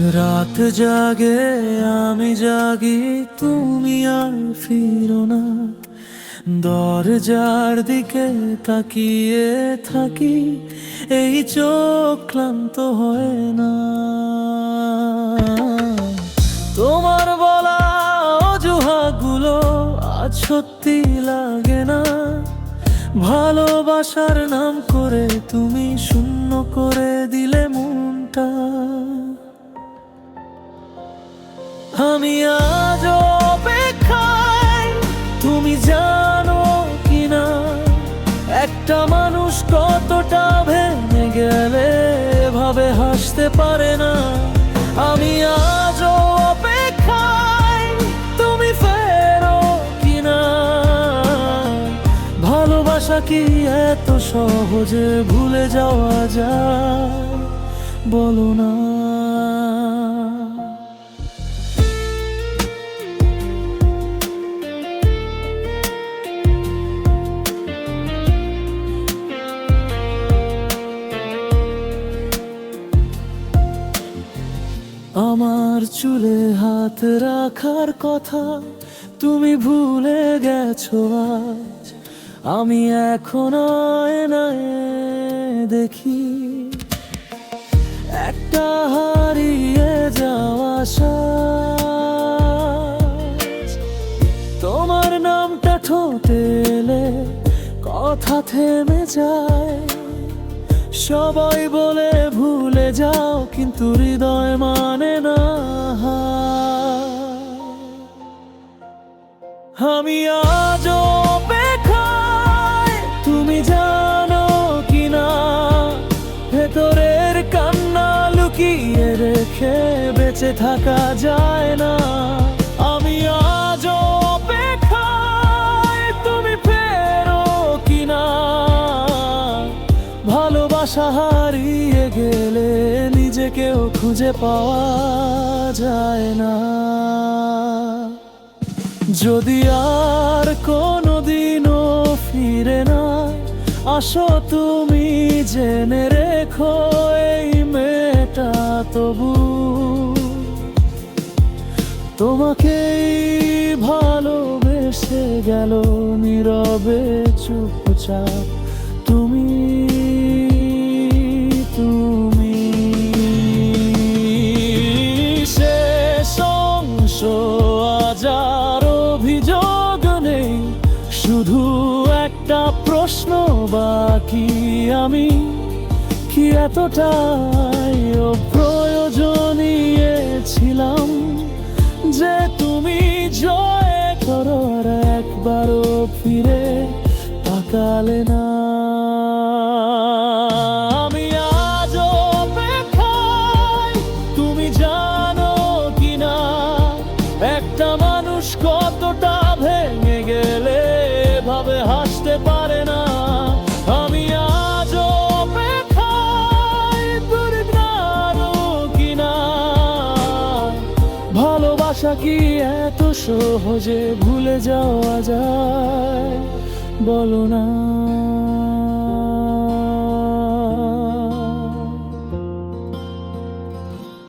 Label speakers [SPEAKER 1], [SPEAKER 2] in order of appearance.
[SPEAKER 1] রাত জাগে, আমি জাগি, তুমি আর ফিরো না। দরজার দিকে তাকিয়ে থাকি, এই চোখ ক্লান্ত হয় না। তোমার বলা অজুহাগুলো আজ সত্যি লাগে না। ভালোবাসার নাম করে তুমি শূন্য করে দিলে মনটা। আমি আজ অপেক্ষায়, তুমি জানো কিনা? একটা মানুষ কতটা ভেঙে গেলে ভাবে হাসতে পারে না। আমি আজ অপেক্ষায়, তুমি ফেরো কিনা? ভালোবাসা কি এত সহজে ভুলে যাওয়া যায়? বলো না। আমার চুলে হাত রাখার কথা তুমি ভুলে গেছো আজ আমি এখন দেখি একটা হারিয়ে যাওয়া। তোমার নামটা ঠোঁটে এলে কথা থেমে যায় সবাই বলে ভুলে যাও, কিন্তু হৃদয় মানে না আমি আজ অপেক্ষায়, তুমি জানো কিনা, ভেতরের কান্না লুকিয়ে রেখে বেঁচে থাকা যায় না। হারিয়ে গেলে নিজেকেও খুঁজে পাওয়া যায় না। যদি আর কোনো দিনও ফিরে না, আসো তুমি জেনে রেখো এই মেয়েটা তবু। তোমাকেই ভালোবেসে গেল নীরবে চুপচাপ। প্রশ্ন বাকি আমি কি এতটাই প্রয়োজনীয় ছিলাম যে তুমি জয় করো একবারও ফিরে তাকালে না। একটা মানুষ কতটা ভেঙে গেলে ভাবে হাসতে পারে না। ভালোবাসা কি এত সহজে ভুলে যাওয়া যায়? বলো না।